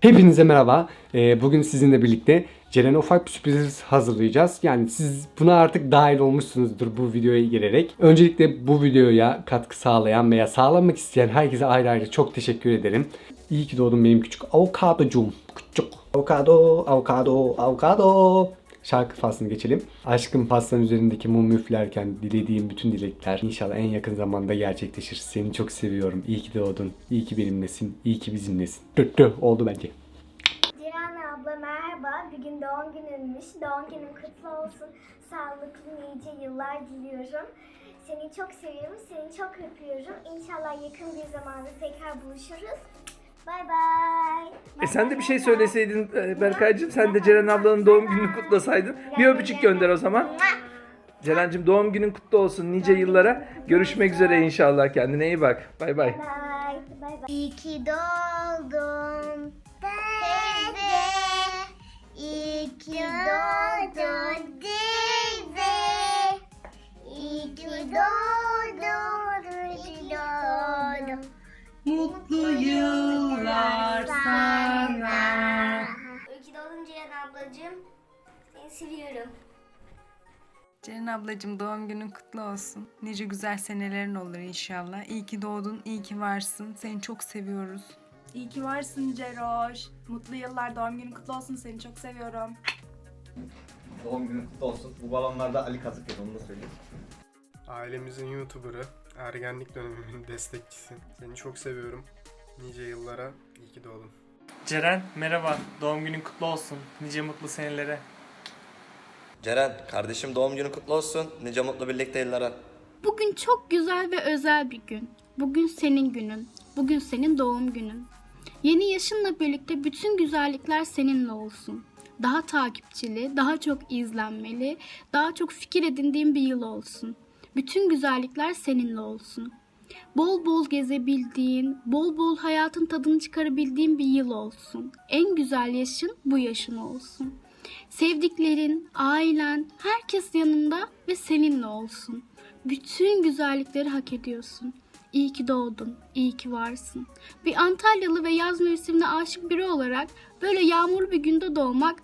Hepinize merhaba. Ee, bugün sizinle birlikte Ceren'e ufak bir sürpriz hazırlayacağız. Yani siz buna artık dahil olmuşsunuzdur bu videoya girerek. Öncelikle bu videoya katkı sağlayan veya sağlamak isteyen herkese ayrı ayrı çok teşekkür ederim. İyi ki doğdun benim küçük avokadocum. Küçük avokado, avokado, avokado. Şarkı faslını geçelim. Aşkın pastanın üzerindeki mumu üflerken dilediğim bütün dilekler inşallah en yakın zamanda gerçekleşir. Seni çok seviyorum. İyi ki doğdun. İyi ki benimlesin. İyi ki bizimlesin. Tüh tüh oldu bence. Dilan abla merhaba. Bugün doğum gününmüş. Doğum günün kutlu olsun. Sağlıklı nice yıllar diliyorum. Seni çok seviyorum. Seni çok öpüyorum. İnşallah yakın bir zamanda tekrar buluşuruz. Bay bay. E sen de bir şey söyleseydin e, Berkaycığım. Sen de Ceren ablanın doğum gününü kutlasaydın. Bir öpücük gönder o zaman. Ceren'cim doğum günün kutlu olsun nice yıllara. Görüşmek üzere inşallah. Kendine iyi bak. Bay bay. Bay bay. İyi ki doğdun. Teyze. İyi ki doğdun teyze. İyi ki doğdun. İyi ki doğdun. Mutlu yıllar seviyorum. Ceren ablacığım doğum günün kutlu olsun. Nice güzel senelerin olur inşallah. İyi ki doğdun, iyi ki varsın. Seni çok seviyoruz. İyi ki varsın Ceroş. Mutlu yıllar, doğum günün kutlu olsun. Seni çok seviyorum. Doğum günün kutlu olsun. Bu balonlarda Ali Kazık onu da söyleyeyim. Ailemizin YouTuber'ı, ergenlik dönemimin destekçisi. Seni çok seviyorum. Nice yıllara iyi ki doğdun. Ceren merhaba. Doğum günün kutlu olsun. Nice mutlu senelere. Ceren kardeşim doğum günün kutlu olsun. Nice mutlu birlikte yıllara. Bugün çok güzel ve özel bir gün. Bugün senin günün. Bugün senin doğum günün. Yeni yaşınla birlikte bütün güzellikler seninle olsun. Daha takipçili, daha çok izlenmeli, daha çok fikir edindiğin bir yıl olsun. Bütün güzellikler seninle olsun. Bol bol gezebildiğin, bol bol hayatın tadını çıkarabildiğin bir yıl olsun. En güzel yaşın bu yaşın olsun. Sevdiklerin, ailen, herkes yanında ve seninle olsun. Bütün güzellikleri hak ediyorsun. İyi ki doğdun, iyi ki varsın. Bir Antalyalı ve yaz mevsimine aşık biri olarak böyle yağmurlu bir günde doğmak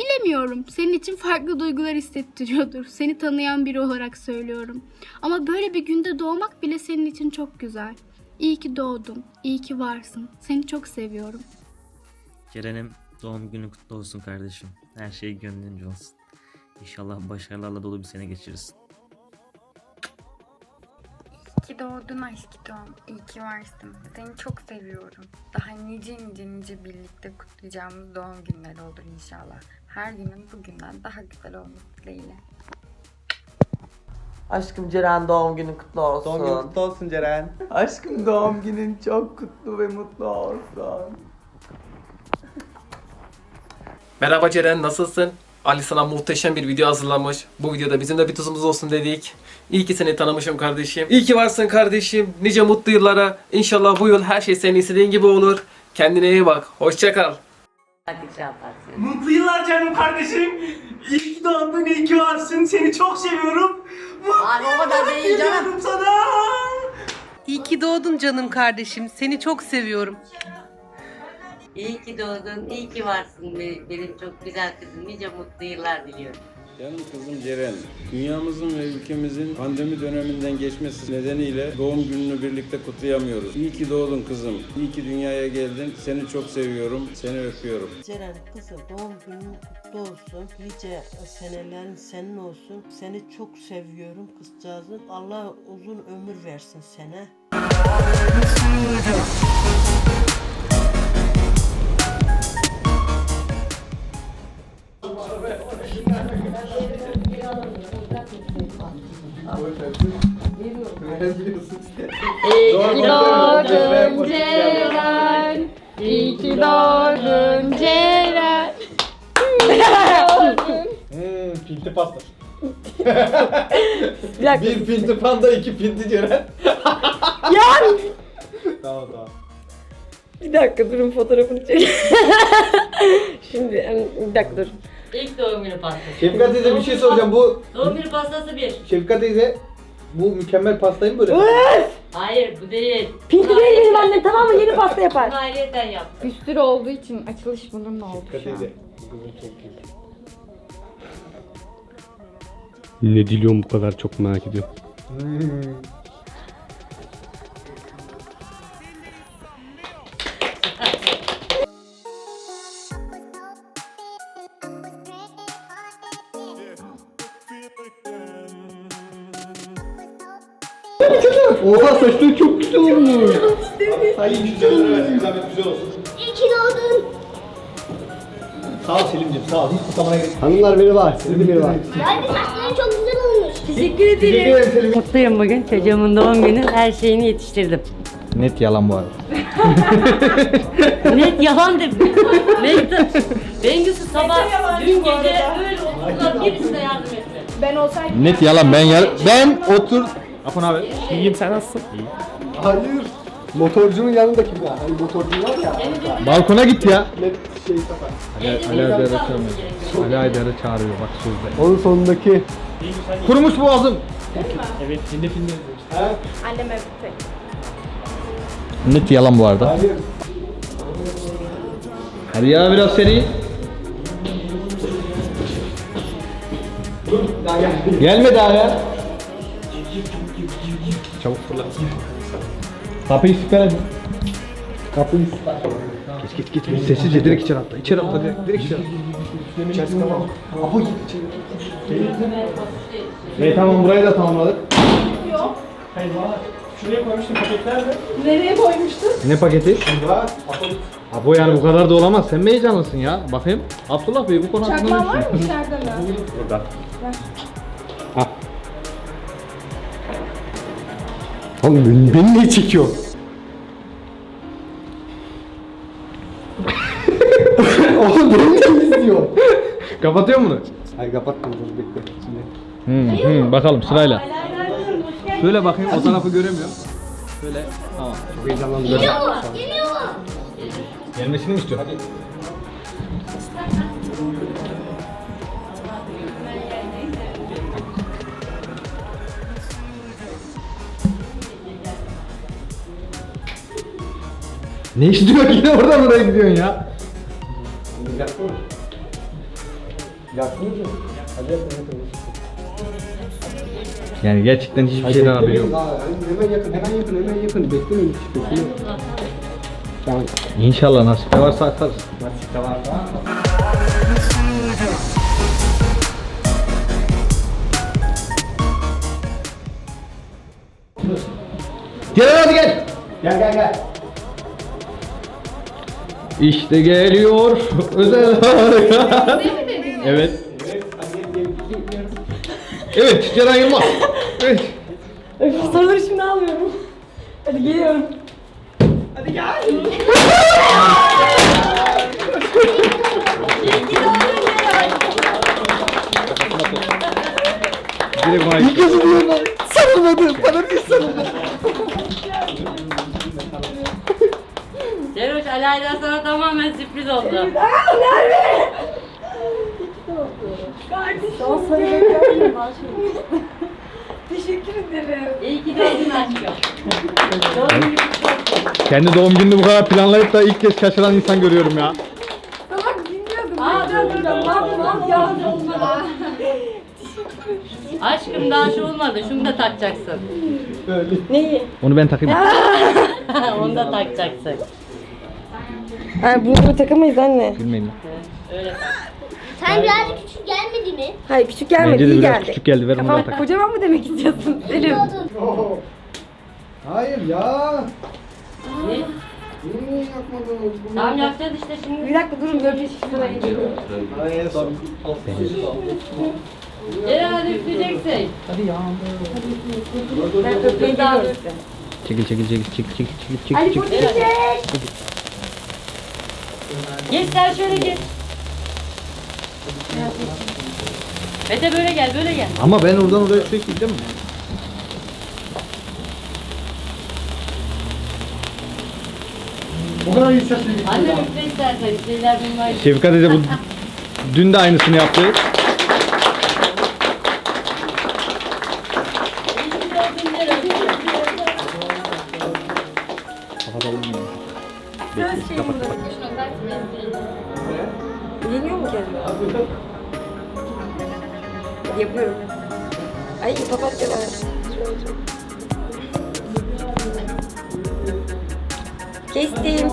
bilemiyorum. Senin için farklı duygular hissettiriyordur. Seni tanıyan biri olarak söylüyorum. Ama böyle bir günde doğmak bile senin için çok güzel. İyi ki doğdun, iyi ki varsın. Seni çok seviyorum. Ceren'im doğum günün kutlu olsun kardeşim. Her şey gönlünce olsun. İnşallah başarılarla dolu bir sene geçirirsin. İyi ki doğdun aşkım. İyi ki varsın. Seni çok seviyorum. Daha nice nice nice birlikte kutlayacağımız doğum günleri olur inşallah. Her günün bugünden daha güzel olması dileğiyle. Aşkım Ceren doğum günün kutlu olsun. Doğum günün kutlu olsun Ceren. Aşkım doğum günün çok kutlu ve mutlu olsun. Merhaba Ceren nasılsın? Ali sana muhteşem bir video hazırlamış. Bu videoda bizim de bir tuzumuz olsun dedik. İyi ki seni tanımışım kardeşim. İyi ki varsın kardeşim. Nice mutlu yıllara. İnşallah bu yıl her şey senin istediğin gibi olur. Kendine iyi bak. Hoşça kal. Mutlu yıllar canım kardeşim. İyi ki doğdun, iyi ki varsın. Seni çok seviyorum. Mutlu yıllar diliyorum sana. İyi ki doğdun canım kardeşim. Seni çok seviyorum. İyi ki doğdun, iyi ki varsın be- benim çok güzel kızım. Nice mutlu yıllar diliyorum. Canım kızım Ceren, dünyamızın ve ülkemizin pandemi döneminden geçmesi nedeniyle doğum gününü birlikte kutlayamıyoruz. İyi ki doğdun kızım, iyi ki dünyaya geldin. Seni çok seviyorum, seni öpüyorum. Ceren kızım doğum günün kutlu olsun. Nice senelerin senin olsun. Seni çok seviyorum kızcağızım. Allah uzun ömür versin sana. Doğdun Ceren. İyi ki doğdun Ceren. Hmm, pinti pasta. bir pinti panda, iki pinti Ceren. Ya tamam tamam. bir dakika durun fotoğrafını çek. Şimdi em, bir dakika dur. İlk doğum günü pastası. Şefkat teyze bir şey soracağım. Bu Doğum günü pastası bir. Şefkat teyze Bu mükemmel pastayı mı böyle? Hayır bu değil. Pinti değil benim annem tamam mı? Yeni pasta yapar. Ayrıyeten yap. Bir sürü olduğu için açılış bununla oldu şu an. Ne diliyorum bu kadar çok merak ediyorum. Oha saçları çok güzel olmuş. İyi ki doğdun. Hanımlar biri var, sizde biri var. Hadi saçların çok güzel olmuş. Teşekkür ederim. Mutluyum bugün. Çocuğumun doğum günü. Her şeyini yetiştirdim. Net yalan bu arada. Net yalan dedim. Net. Bengüsü sabah dün gece öyle oturdular. Birisine yardım etti. Ben olsaydım Net yalan ben yar ben otur Afon abi. İyiyim sen nasılsın? Hayır. Motorcunun yanında kim var? Hani motorcu var ya. Balkona git ya. Net şey sapar. Ali Aydar'ı çağırıyor. Ali Aydar'ı çağırıyor bak sözde. Onun sonundaki. Kurumuş boğazım. anneme bitti. Net yalan bu arada. Hayır. Hadi ya biraz seri. Daha gel. Gelme daha ya. Çabuk fırla. Kapıyı süper hadi. Kapıyı süper. Git git git. Sessizce direkt içeri atla. İçeri atla direkt. Direkt içeri atla. İçerisi kapalı. Apo git içeri. İyi tamam burayı da tamamladık. Nereye koymuştun? Ne paketi? Şurada. Abo yani bu kadar da olamaz. Sen mi heyecanlısın ya? Bakayım. Abdullah Bey bu konu hakkında Çakmağın ne var mı içeride mi? Burada. Oğlum beni, beni niye çekiyor? Oğlum beni niye izliyor? Kapatıyor mu bunu? Hayır kapatma dur bekle. Şimdi. Hı, hı, bakalım sırayla. Şöyle bakayım o tarafı göremiyorum. Şöyle tamam. Çok heyecanlandım. Geliyor mu? Geliyor mu? Gelmesini mi istiyor? Ne istiyor yine oradan oraya gidiyorsun ya? Yaksana. Yaksana. Hadi yapın Yani gerçekten hiçbir şeyden haberi yok. Hemen yakın, hemen yakın, hemen yakın. Beklemeyin hiç beklemeyin. Tamam. İnşallah nasipte varsa atarız. Nasipte varsa. Gel hadi gel. Gel gel gel. İşte geliyor özel harika. Evet. Evet Ceren Yılmaz. Evet. Soruları şimdi almıyorum. Hadi geliyorum. Hadi gel. Direkt kez oluyor lan. Sarılmadı. Bana niye sarılmadı? Alayla sana tamamen sürpriz oldu. Daha sarı bekliyorum. Teşekkür ederim. İyi ki doğdun aşkım. Kendi doğum gününü bu kadar planlayıp da ilk kez şaşıran insan görüyorum ya. Salak bilmiyordum. Aa dur dur dur. Lan lan yağmur olmadı. Aşkım daha şu olmadı. Şunu da takacaksın. Neyi? Onu ben takayım. Onu da takacaksın. Ha, bunu takamayız anne. Tak. Sen birazcık küçük gelmedi mi? Hayır küçük gelmedi, Bence de iyi biraz geldi. küçük geldi. Ver onu Kafam ben takayım. kocaman mı demek istiyorsun Selim? Hayır ya. Ne? Niye bunu? Tamam yapacağız işte şimdi. Bir dakika durun böyle bir şuraya geçiyorum. Hayır. Ceren hadi üfleyeceksin. Ben öpeyim daha. Çekil çekil çekil çekil çekil çekil Ali çekil. bu çekil. çiçek. Geç sen şöyle geç. Mete böyle gel böyle gel. Ama ben oradan oraya sürekli gideceğim mi? O kadar yükseltti. Anne üfle istersen. Şeyler bunlar. Şefkat Ece bu dün de aynısını yaptı. olsun Ceren. Söz Kapat kapat. Yeniyor mu kendini? Yapıyorum. Ay papatya var. Kestim.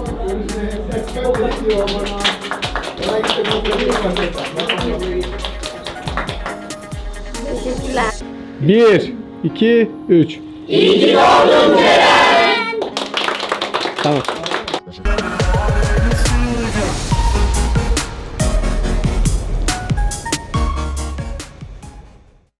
Teşekkürler. 1, 2, 3. İyi ki doğdun Ceren. Tamam.